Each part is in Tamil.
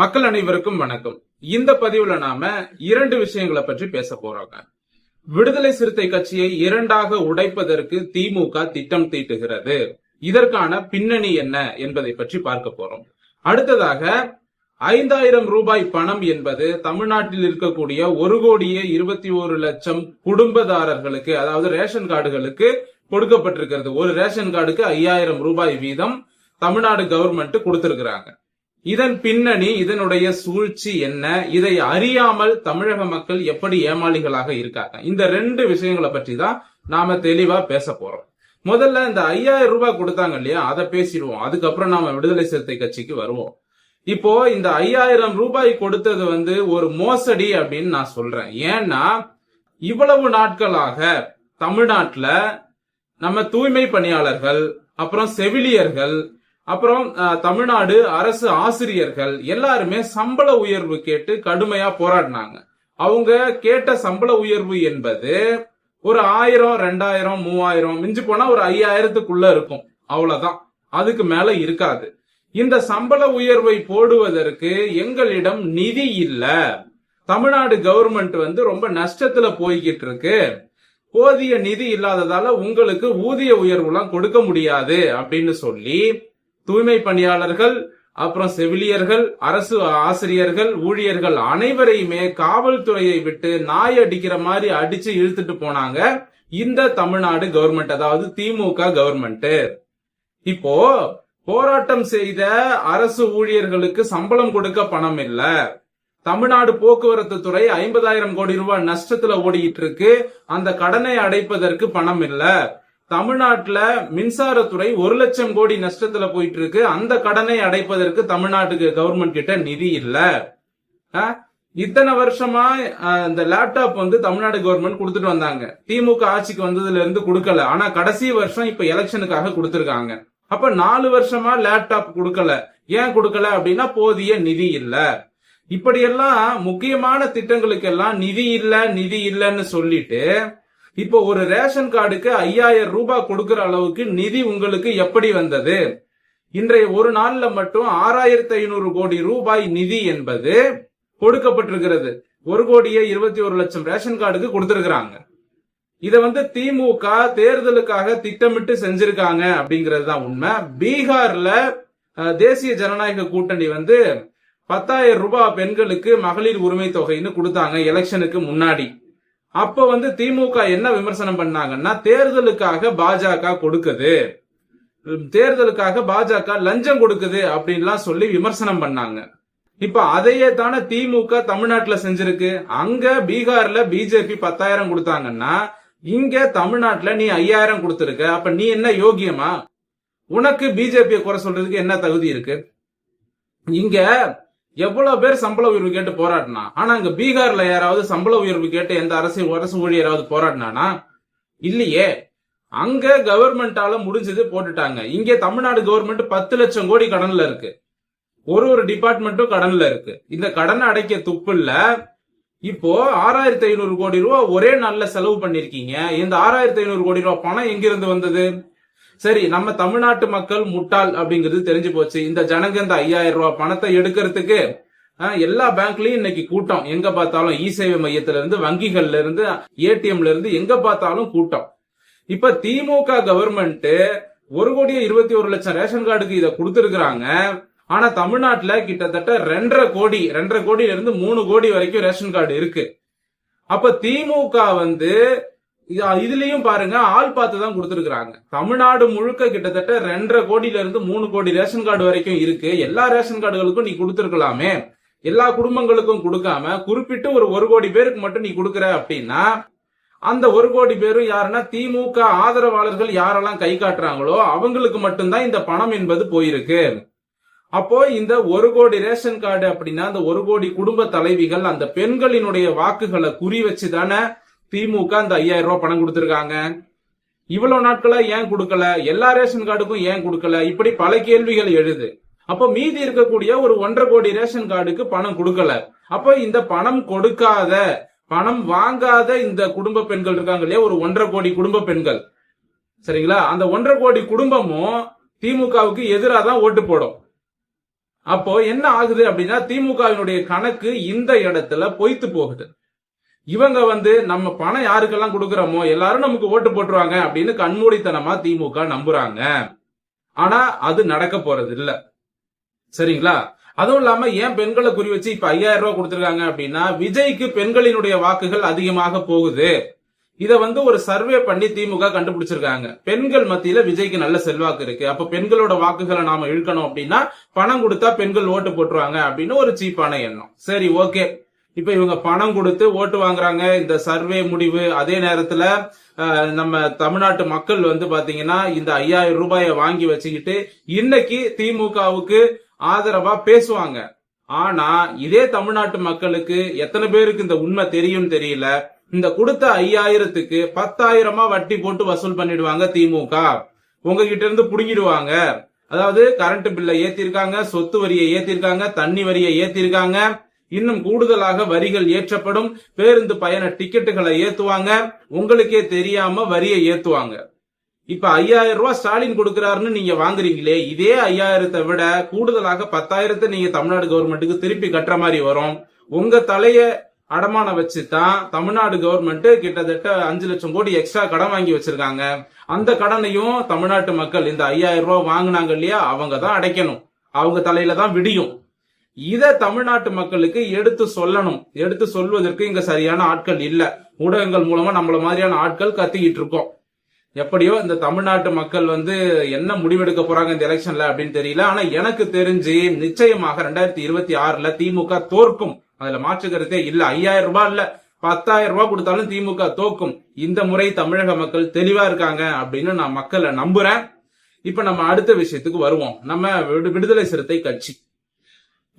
மக்கள் அனைவருக்கும் வணக்கம். இந்த பதிவுல நாம இரண்டு விஷயங்களை பற்றி பேச போறோங்க. விடுதலை சிறுத்தை கட்சியை இரண்டாக உடைப்பதற்கு திமுக திட்டம் தீட்டுகிறது. இதற்கான பின்னணி என்ன என்பதை பற்றி பார்க்க போறோம். அடுத்ததாக ஐந்தாயிரம் ரூபாய் பணம் என்பது தமிழ்நாட்டில் இருக்கக்கூடிய ஒரு கோடியே இருபத்தி ஒரு லட்சம் குடும்பதாரர்களுக்கு அதாவது ரேஷன் கார்டுகளுக்கு கொடுக்கப்பட்டிருக்கிறது. ஒரு ரேஷன் கார்டுக்கு ஐயாயிரம் ரூபாய் வீதம் தமிழ்நாடு கவர்மெண்ட் கொடுத்திருக்கிறாங்க. இதன் பின்னணி இதனுடைய சூழ்ச்சி என்ன? இதை அறியாமல் தமிழக மக்கள் எப்படி ஏமாளிகளாக இருக்காங்க? இந்த ரெண்டு விஷயங்களை பற்றி தான் நாம தெளிவா பேச போறோம். முதல்ல இந்த ஐயாயிரம் ரூபாய் கொடுத்தாங்க இல்லையா? அதை பேசிடுவோம். அதுக்கப்புறம் நாம விடுதலை சிறுத்தை கட்சிக்கு வருவோம். இப்போ இந்த ஐயாயிரம் ரூபாய் கொடுத்தது வந்து ஒரு மோசடி அப்படின்னு நான் சொல்றேன். ஏன்னா இவ்வளவு நாட்களாக தமிழ்நாட்டுல நம்ம தூய்மை பணியாளர்கள் அப்புறம் செவிலியர்கள் அப்புறம் தமிழ்நாடு அரசு ஆசிரியர்கள் எல்லாருமே சம்பள உயர்வு கேட்டு கடுமையா போராடினாங்க. அவங்க கேட்ட சம்பள உயர்வு என்பது ஒரு ஆயிரம் ரெண்டாயிரம் மூவாயிரம் மிஞ்சி போனா ஒரு ஐயாயிரத்துக்குள்ள இருக்கும். அவ்வளவுதான். அதுக்கு மேல இருக்காது. இந்த சம்பள உயர்வை போடுவதற்கு எங்களிடம் நிதி இல்ல. தமிழ்நாடு கவர்மெண்ட் வந்து ரொம்ப நஷ்டத்துல போய்கிட்டு இருக்கு. போதிய நிதி இல்லாததால உங்களுக்கு ஊதிய உயர்வுலாம் கொடுக்க முடியாது அப்படின்னு சொல்லி தூய்மை பணியாளர்கள் அப்புறம் செவிலியர்கள் அரசு ஆசிரியர்கள் ஊழியர்கள் அனைவரையுமே காவல்துறையை விட்டு நாய் அடிக்கிற மாதிரி அடிச்சு இழுத்துட்டு போனாங்க இந்த தமிழ்நாடு கவர்மெண்ட் அதாவது திமுக கவர்மெண்ட் இப்போ போராட்டம் செய்த அரசு ஊழியர்களுக்கு சம்பளம் கொடுக்க பணம் இல்ல. தமிழ்நாடு போக்குவரத்து துறை ஐம்பதாயிரம் கோடி ரூபாய் நஷ்டத்துல ஓடிட்டு இருக்கு. அந்த கடனை அடைப்பதற்கு பணம் இல்லை. தமிழ்நாட்டுல மின்சாரத்துறை ஒரு லட்சம் கோடி நஷ்டத்துல போயிட்டு இருக்கு அந்த கடனை அடைப்பதற்கு தமிழ்நாட்டுக்கு கவர்மெண்ட் கிட்ட நிதி இல்ல. இத்தனை வருஷமா இந்த லேப்டாப் வந்து தமிழ்நாடு கவர்மெண்ட் கொடுத்துட்டு வந்தாங்க. திமுக ஆட்சிக்கு வந்ததுல இருந்து கொடுக்கல. ஆனா கடைசி வருஷம் இப்ப எலெக்ஷனுக்காக கொடுத்திருக்காங்க. அப்ப நாலு வருஷமா லேப்டாப் கொடுக்கல. ஏன் கொடுக்கல அப்படின்னா போதிய நிதி இல்ல. இப்படியெல்லாம் முக்கியமான திட்டங்களுக்கெல்லாம் நிதி இல்ல நிதி இல்லைன்னு சொல்லிட்டு இப்போ ஒரு ரேஷன் கார்டுக்கு ஐயாயிரம் ரூபாய் கொடுக்கிற அளவுக்கு நிதி உங்களுக்கு எப்படி வந்தது? இன்றைய ஒரு நாள்ல மட்டும் ஆறாயிரத்தி ஐநூறு கோடி ரூபாய் நிதி என்பது கொடுக்கப்பட்டிருக்கிறது. ஒரு கோடியே இருபத்தி ஒரு லட்சம் ரேஷன் கார்டுக்கு கொடுத்திருக்கிறாங்க. இத வந்து திமுக தேர்தலுக்காக திட்டமிட்டு செஞ்சிருக்காங்க அப்படிங்கிறது தான் உண்மை. பீகார்ல தேசிய ஜனநாயக கூட்டணி வந்து பத்தாயிரம் ரூபாய் பெண்களுக்கு மகளிர் உரிமை தொகைன்னு கொடுத்தாங்க எலெக்ஷனுக்கு முன்னாடி. அப்ப வந்து திமுக என்ன விமர்சனம் பண்ணாங்கன்னா தேர்தலுக்காக பாஜக கொடுக்குது. தேர்தலுக்காக பாஜக லஞ்சம் கொடுக்குது அப்படின்லாம் சொல்லி விமர்சனம் பண்ணாங்க. இப்ப அதையே தானே திமுக தமிழ்நாட்டுல செஞ்சிருக்கு. அங்க பீகார்ல பிஜேபி பத்தாயிரம் கொடுத்தாங்கன்னா இங்க தமிழ்நாட்டுல நீ ஐயாயிரம் கொடுத்திருக்க. அப்ப நீ என்ன யோகியமா? உனக்கு பிஜேபியை குறை சொல்றதுக்கு என்ன தகுதி இருக்கு? இங்க எவ்வளவு பேர் சம்பள உயர்வு கேட்டு போராடினா? ஆனா அங்க பீகார்ல யாராவது சம்பள உயர்வு கேட்டு எந்த அரசு அரசு ஊழியராவது போராடினானா? இல்லையே. அங்க கவர்மெண்டால முடிஞ்சது போட்டுட்டாங்க. இங்க தமிழ்நாடு கவர்மெண்ட் பத்து லட்சம் கோடி கடன்ல இருக்கு. ஒரு ஒரு டிபார்ட்மெண்ட்டும் கடன்ல இருக்கு. இந்த கடனை அடைக்க துப்பு இல்ல இப்போ ஆறாயிரத்தி ஐநூறு கோடி ரூபாய் ஒரே நாள்ல செலவு பண்ணிருக்கீங்க. இந்த ஆறாயிரத்தி ஐநூறு கோடி ரூபாய் பணம் எங்கிருந்து வந்தது? சரி நம்ம தமிழ்நாட்டு மக்கள் முட்டாள் அப்படிங்கிறது தெரிஞ்சு போச்சு. இந்த ஜனங்க இந்த ஐயாயிரம் ரூபாய் பணத்தை எடுக்கிறதுக்கு எல்லா பேங்க்லயும் இன்னைக்கு கூட்டம். எங்க பார்த்தாலும் இ சேவை மையத்துல இருந்து வங்கிகள்ல இருந்து ஏடிஎம்ல இருந்து எங்க பார்த்தாலும் கூட்டம். இப்ப திமுக கவர்மெண்ட் ஒரு கோடியே இருபத்தி ஒரு லட்சம் ரேஷன் கார்டுக்கு இதை கொடுத்துருக்குறாங்க. ஆனா தமிழ்நாட்டுல கிட்டத்தட்ட ரெண்டரை கோடி ரெண்டரை கோடியில இருந்து மூணு கோடி வரைக்கும் ரேஷன் கார்டு இருக்கு. அப்ப திமுக வந்து இதுலயும் பாருங்க ஆள் பார்த்து தான் கொடுத்துருக்காங்க தமிழ்நாடு முழுக்க கிட்டத்தட்ட ரெண்டரை கோடியில இருந்து மூணு கோடி ரேஷன் கார்டு வரைக்கும் இருக்கு. எல்லா ரேஷன் கார்டுகளுக்கும் நீ கொடுத்துருக்கலாமே. எல்லா குடும்பங்களுக்கும் கொடுக்காம குறிப்பிட்டு ஒரு ஒரு கோடி பேருக்கு மட்டும் நீ கொடுக்குற அப்படின்னா அந்த ஒரு கோடி பேரும் யாருன்னா திமுக ஆதரவாளர்கள் யாரெல்லாம் கை காட்டுறாங்களோ அவங்களுக்கு மட்டும்தான் இந்த பணம் என்பது போயிருக்கு. அப்போ இந்த ஒரு கோடி ரேஷன் கார்டு அப்படின்னா அந்த ஒரு கோடி குடும்ப தலைவிகள் அந்த பெண்களினுடைய வாக்குகளை குறி வச்சு தானே திமுக அந்த ஐயாயிரம் ரூபாய் பணம் கொடுத்திருக்காங்க. இவ்வளவு நாட்களா ஏன் கொடுக்கல? எல்லா ரேஷன் கார்டுக்கும் ஏன் கொடுக்கல? இப்படி பல கேள்விகள் எழுது. அப்போ மீதி இருக்கக்கூடிய ஒரு ஒன்றரை கோடி ரேஷன் கார்டுக்கு பணம் கொடுக்கல. அப்போ இந்த பணம் கொடுக்காத பணம் வாங்காத இந்த குடும்ப பெண்கள் இருக்காங்க இல்லையா? ஒரு ஒன்றரை கோடி குடும்ப பெண்கள். சரிங்களா? அந்த ஒன்றரை கோடி குடும்பமும் திமுகவுக்கு எதிராக தான் ஓட்டு போடும். அப்போ என்ன ஆகுது அப்படின்னா திமுகவினுடைய கணக்கு இந்த இடத்துல பொய்த்து போகுது. இவங்க வந்து நம்ம பணம் யாருக்கெல்லாம் கொடுக்குறோமோ எல்லாரும் நமக்கு ஓட்டு போட்டுருவாங்க அப்படின்னு கண்மூடித்தனமா திமுக நம்புறாங்க. ஆனா அது நடக்க போறது இல்ல. சரிங்களா? அதுவும் இல்லாம ஏன் பெண்களை குறி வச்சு இப்ப ஐயாயிரம் ரூபாய் கொடுத்துருக்காங்க அப்படின்னா விஜய்க்கு பெண்களினுடைய வாக்குகள் அதிகமாக போகுது. இத வந்து ஒரு சர்வே பண்ணி திமுக கண்டுபிடிச்சிருக்காங்க. பெண்கள் மத்தியில விஜய்க்கு நல்ல செல்வாக்கு இருக்கு. அப்ப பெண்களோட வாக்குகளை நாம இழுக்கணும் அப்படின்னா பணம் கொடுத்தா பெண்கள் ஓட்டு போட்டுருவாங்க அப்படின்னு ஒரு சீப்பான எண்ணம். சரி ஓகே. இப்ப இவங்க பணம் கொடுத்து ஓட்டு வாங்குறாங்க. இந்த சர்வே முடிவு. அதே நேரத்துல நம்ம தமிழ்நாட்டு மக்கள் வந்து பாத்தீங்கன்னா இந்த ஐயாயிரம் ரூபாயை வாங்கி வச்சுக்கிட்டு இன்னைக்கு திமுகவுக்கு ஆதரவா பேசுவாங்க. ஆனா இதே தமிழ்நாட்டு மக்களுக்கு எத்தனை பேருக்கு இந்த உண்மை தெரியும் தெரியல. இந்த கொடுத்த ஐயாயிரத்துக்கு பத்தாயிரமா வட்டி போட்டு வசூல் பண்ணிடுவாங்க திமுக. உங்ககிட்ட இருந்து புடுங்கிடுவாங்க. அதாவது கரண்ட் பில்லை ஏத்திருக்காங்க சொத்து வரியை ஏத்திருக்காங்க தண்ணி வரியை ஏத்திருக்காங்க. இன்னும் கூடுதலாக வரிகள் ஏற்றப்படும். பேருந்து பயண டிக்கெட்டுகளை ஏத்துவாங்க. உங்களுக்கே தெரியாம வரியை ஏத்துவாங்க. இப்ப ஐயாயிரம் ரூபாய் ஸ்டாலின் கொடுக்கிறாருன்னு நீங்க வாங்குறீங்களே இதே ஐயாயிரத்தை விட கூடுதலாக பத்தாயிரத்தை நீங்க தமிழ்நாடு கவர்மெண்ட்டுக்கு திருப்பி கட்டுற மாதிரி வரும். உங்க தலைய அடமான வச்சு தான் தமிழ்நாடு கவர்மெண்ட் கிட்டத்தட்ட அஞ்சு லட்சம் கோடி எக்ஸ்ட்ரா கடன் வாங்கி வச்சிருக்காங்க. அந்த கடனையும் தமிழ்நாட்டு மக்கள் இந்த ஐயாயிரம் ரூபாய் வாங்கினாங்க இல்லையா? அவங்க தான் அடைக்கணும். அவங்க தலையில தான் விடியும். இதை தமிழ்நாட்டு மக்களுக்கு எடுத்து சொல்லணும். எடுத்து சொல்வதற்கு இங்க சரியான ஆட்கள் இல்ல. ஊடகங்கள் மூலமா நம்மள மாதிரியான ஆட்கள் கத்திக்கிட்டு இருக்கோம். எப்படியோ இந்த தமிழ்நாட்டு மக்கள் வந்து என்ன முடிவெடுக்க போறாங்க இந்த எலெக்ஷன்ல அப்படின்னு தெரியல. ஆனா எனக்கு தெரிஞ்சு நிச்சயமாக ரெண்டாயிரத்தி இருபத்தி ஆறுல திமுக தோற்கும். அதுல மாற்று கருத்தே இல்ல. ஐயாயிரம் ரூபாய் இல்ல. பத்தாயிரம் ரூபாய் கொடுத்தாலும் திமுக தோக்கும். இந்த முறை தமிழக மக்கள் தெளிவா இருக்காங்க அப்படின்னு நான் மக்களை நம்புறேன். இப்ப நம்ம அடுத்த விஷயத்துக்கு வருவோம். நம்ம விடு- விடுதலை சிறுத்தை கட்சி.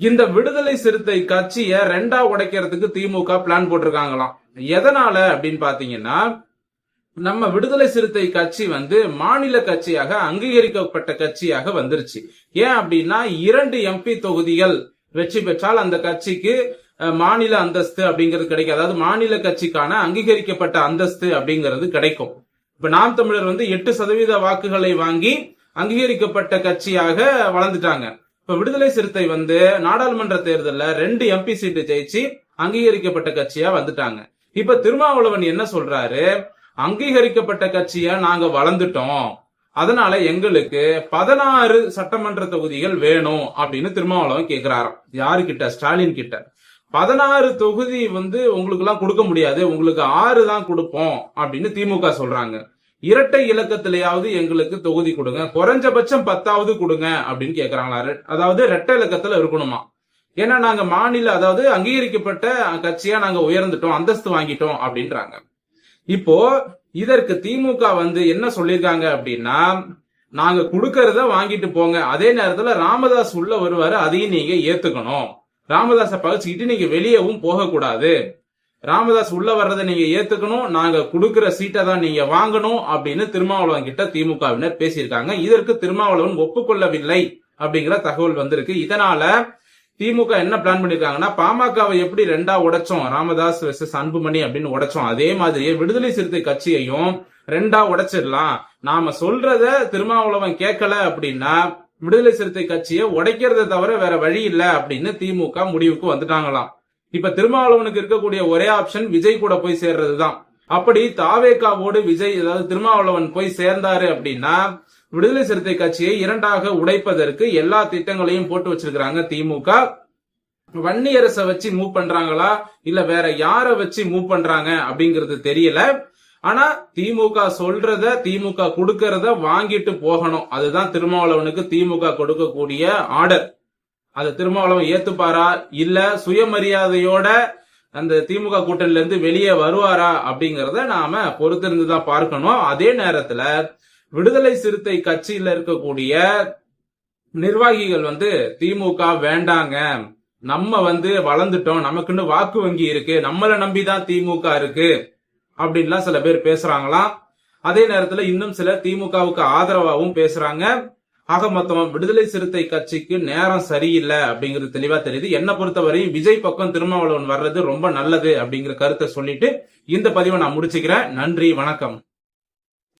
இந்த விடுதலை சிறுத்தை கட்சியை ரெண்டா உடைக்கிறதுக்கு திமுக பிளான் போட்டிருக்காங்களாம். எதனால அப்படின்னு பாத்தீங்கன்னா நம்ம விடுதலை சிறுத்தை கட்சி வந்து மாநில கட்சியாக அங்கீகரிக்கப்பட்ட கட்சியாக வந்துருச்சு. ஏன் அப்படின்னா இரண்டு எம்பி தொகுதிகள் வெற்றி பெற்றால் அந்த கட்சிக்கு மாநில அந்தஸ்து அப்படிங்கிறது கிடைக்கும். அதாவது மாநில கட்சிக்கான அங்கீகரிக்கப்பட்ட அந்தஸ்து அப்படிங்கிறது கிடைக்கும். இப்ப நாம் தமிழர் வந்து எட்டு சதவீத வாக்குகளை வாங்கி அங்கீகரிக்கப்பட்ட கட்சியாக வளர்ந்துட்டாங்க. இப்ப விடுதலை சிறுத்தை வந்து நாடாளுமன்ற தேர்தலில் ரெண்டு எம்பி சீட்டு ஜெயிச்சு அங்கீகரிக்கப்பட்ட கட்சியா வந்துட்டாங்க. இப்ப திருமாவளவன் என்ன சொல்றாரு? அங்கீகரிக்கப்பட்ட கட்சியா நாங்க வளர்ந்துட்டோம். அதனால எங்களுக்கு பதினாறு சட்டமன்ற தொகுதிகள் வேணும் அப்படின்னு திருமாவளவன் கேக்குறாராம். யாரு கிட்ட ஸ்டாலின் கிட்ட. பதினாறு தொகுதி வந்து உங்களுக்கு எல்லாம் கொடுக்க முடியாது. உங்களுக்கு ஆறு தான் கொடுப்போம் அப்படின்னு திமுக சொல்றாங்க. இரட்டை இலக்கத்திலேயாவது எங்களுக்கு தொகுதி கொடுங்க. குறைஞ்சபட்சம் பத்தாவது கொடுங்க அப்படின்னு கேக்குறாங்களா அதாவது ரெட்டை இலக்கத்துல இருக்கணுமா? ஏன்னா நாங்க மாநில அதாவது அங்கீகரிக்கப்பட்ட கட்சியா நாங்க உயர்ந்துட்டோம் அந்தஸ்து வாங்கிட்டோம் அப்படின்றாங்க. இப்போ இதற்கு திமுக வந்து என்ன சொல்லியிருக்காங்க அப்படின்னா நாங்க கொடுக்கறத வாங்கிட்டு போங்க. அதே நேரத்துல ராமதாஸ் உள்ள வருவாரு அதையும் நீங்க ஏத்துக்கணும். ராமதாஸை பகிச்சுக்கிட்டு நீங்க வெளியவும் போக கூடாது ராமதாஸ் உள்ள வர்றதை நீங்க ஏத்துக்கணும். நாங்க கொடுக்கிற சீட்டை தான் நீங்க வாங்கணும் அப்படின்னு திருமாவளவன் கிட்ட திமுகவினர் பேசியிருக்காங்க. இதற்கு திருமாவளவன் ஒப்புக்கொள்ளவில்லை அப்படிங்கிற தகவல் வந்திருக்கு. இதனால திமுக என்ன பிளான் பண்ணிருக்காங்கன்னா பாமகவை எப்படி ரெண்டா உடைச்சோம் ராமதாஸ் வெர்சஸ் அன்புமணி அப்படின்னு உடைச்சோம். அதே மாதிரியே விடுதலை சிறுத்தை கட்சியையும் ரெண்டா உடைச்சிடலாம். நாம சொல்றத திருமாவளவன் கேட்கல அப்படின்னா விடுதலை சிறுத்தை கட்சியை உடைக்கிறத தவிர வேற வழி இல்ல அப்படின்னு திமுக முடிவுக்கு வந்துட்டாங்களாம். இப்ப திருமாவளவனுக்கு இருக்கக்கூடிய ஒரே ஆப்ஷன் விஜய் கூட போய் சேர்றதுதான். அப்படி தாவேகாவோடு விஜய் அதாவது திருமாவளவன் போய் சேர்ந்தாரு அப்படின்னா விடுதலை சிறுத்தை கட்சியை இரண்டாக உடைப்பதற்கு எல்லா திட்டங்களையும் போட்டு வச்சிருக்கிறாங்க திமுக. வன்னியரசை வச்சு மூவ் பண்றாங்களா? இல்ல வேற யார வச்சு மூவ் பண்றாங்க அப்படிங்கிறது தெரியல. ஆனா திமுக சொல்றத திமுக கொடுக்கறத வாங்கிட்டு போகணும். அதுதான் திருமாவளவனுக்கு திமுக கொடுக்கக்கூடிய ஆர்டர் அதை திருமாவளவன் ஏத்துப்பாரா? இல்ல சுயமரியாதையோட அந்த திமுக கூட்டணில இருந்து வெளியே வருவாரா? அப்படிங்கறத நாம பொறுத்திருந்துதான் பார்க்கணும். அதே நேரத்துல விடுதலை சிறுத்தை கட்சியில இருக்கக்கூடிய நிர்வாகிகள் வந்து திமுக வேண்டாங்க. நம்ம வந்து வளர்ந்துட்டோம். நமக்குன்னு வாக்கு வங்கி இருக்கு. நம்மள நம்பிதான் திமுக இருக்கு. அப்படின்லாம் சில பேர் பேசுறாங்களாம். அதே நேரத்துல இன்னும் சில திமுகவுக்கு ஆதரவாகவும் பேசுறாங்க. ஆக மொத்தம் விடுதலை சிறுத்தை கட்சிக்கு நேரம் சரியில்லை அப்படிங்கிறது தெளிவா தெரியுது. என்ன பொறுத்தவரையும் விஜய் பக்கம் திருமாவளவன் வர்றது ரொம்ப நல்லது அப்படிங்கிற கருத்தை சொல்லிட்டு இந்த பதிவை நான் முடிச்சுக்கிறேன். நன்றி வணக்கம்.